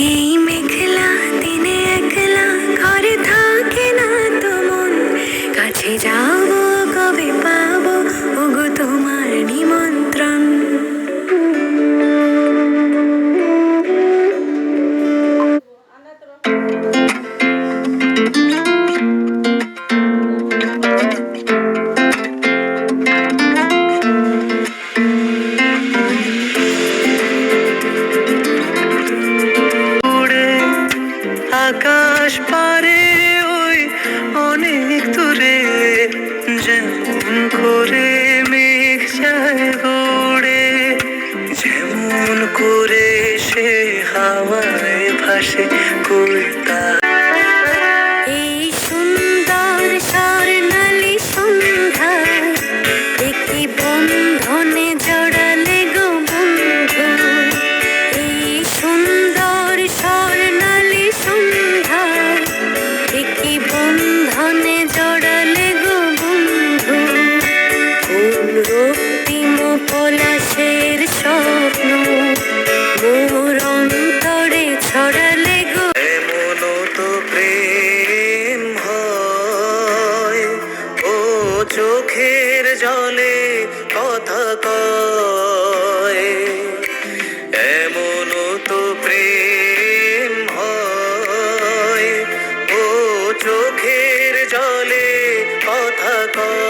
এই দিনে থাকে না তো মন। কাছে যাব আকাশ পারে ওই অনেক দূরে, যেমন করে মেঘ যায় গড়ে, যেমন করে সে হাওয়ায় ভাসে কইতা জলে কথা কয়। এমন তো প্রেম হয় ও চোখের জলে কথা কয়।